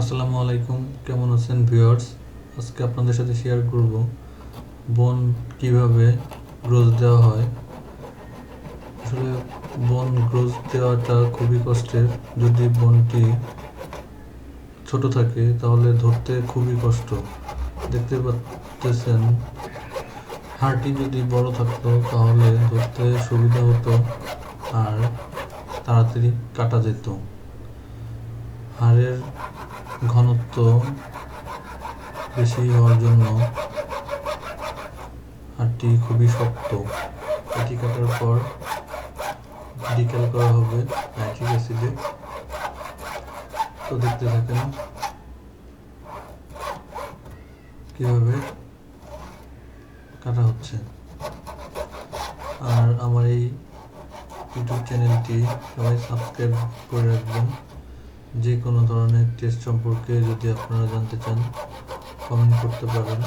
আসসালামু আলাইকুম, কেমন আছেন ভিউয়ার্স? আজকে আপনাদের সাথে শেয়ার করব বন কীভাবে গ্রোথ দেওয়া হয়। আসলে বন গ্রোথ দেওয়াটা খুবই কষ্টের। যদি বনটি ছোট থাকে, তাহলে ধরতে খুবই কষ্ট। দেখতে পাচ্ছেন হাড়টি যদি বড় থাকতো, তাহলে ধরতে সুবিধা হতো আর তাড়াতাড়ি কাটা যেত। হাড়ের ঘনত্ব বেশি হওয়ার জন্য হাড়টি খুবই শক্ত। এটি কাটার পর ডিকেল করা হবে নাইট্রিক অ্যাসিডে। তো দেখতে থাকেন কীভাবে কাটা হচ্ছে। আর আমার এই ইউটিউব চ্যানেলটি সবাই সাবস্ক্রাইব করে রাখবেন। যে কোনো ধরনের টেস্ট সম্পর্কে যদি আপনারা জানতে চান কমেন্ট করতে পারেন।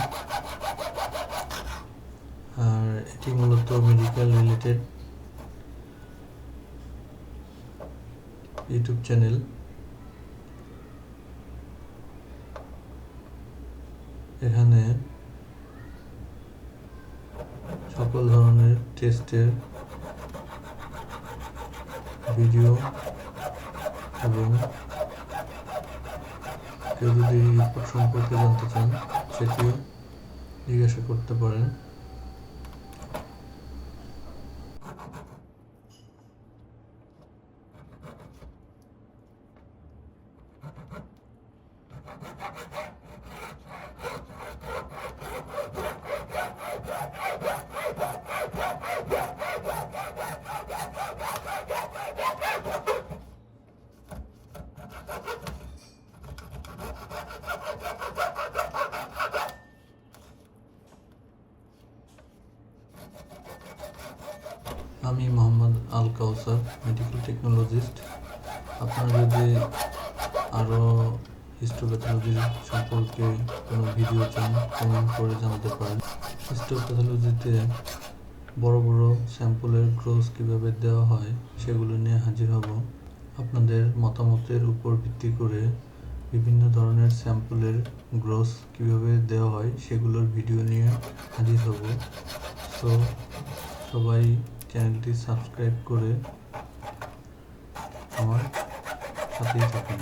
আর এটি মূলত মেডিকেল রিলেটেড ইউটিউব চ্যানেল। এখানে সকল ধরনের টেস্টের ভিডিও এবং কেউ যদি রিপোর্ট সম্পর্কে জানতে চান সেটিও জিজ্ঞাসা করতে পারেন। আমি মোহাম্মদ আল কাউসার মেডিকেল টেকনোলজিস্ট আপনারা যদি আরও হিস্টোপ্যাথোলজি সম্পর্কে কোনো ভিডিও চান কমেন্ট করে জানাতে পারেন। হিস্টোপ্যাথোলজিতে বড় বড় স্যাম্পলের গ্রোথ কীভাবে দেওয়া হয়, সেগুলো নিয়ে হাজির হব। আপনাদের মতামতের উপর ভিত্তি করে বিভিন্ন ধরনের স্যাম্পলের গ্রোথ কীভাবে দেওয়া হয়, সেগুলোর ভিডিও নিয়ে হাজির হব। সো সবাই চ্যানেলটি সাবস্ক্রাইব করে আমার সাথেই থাকুন।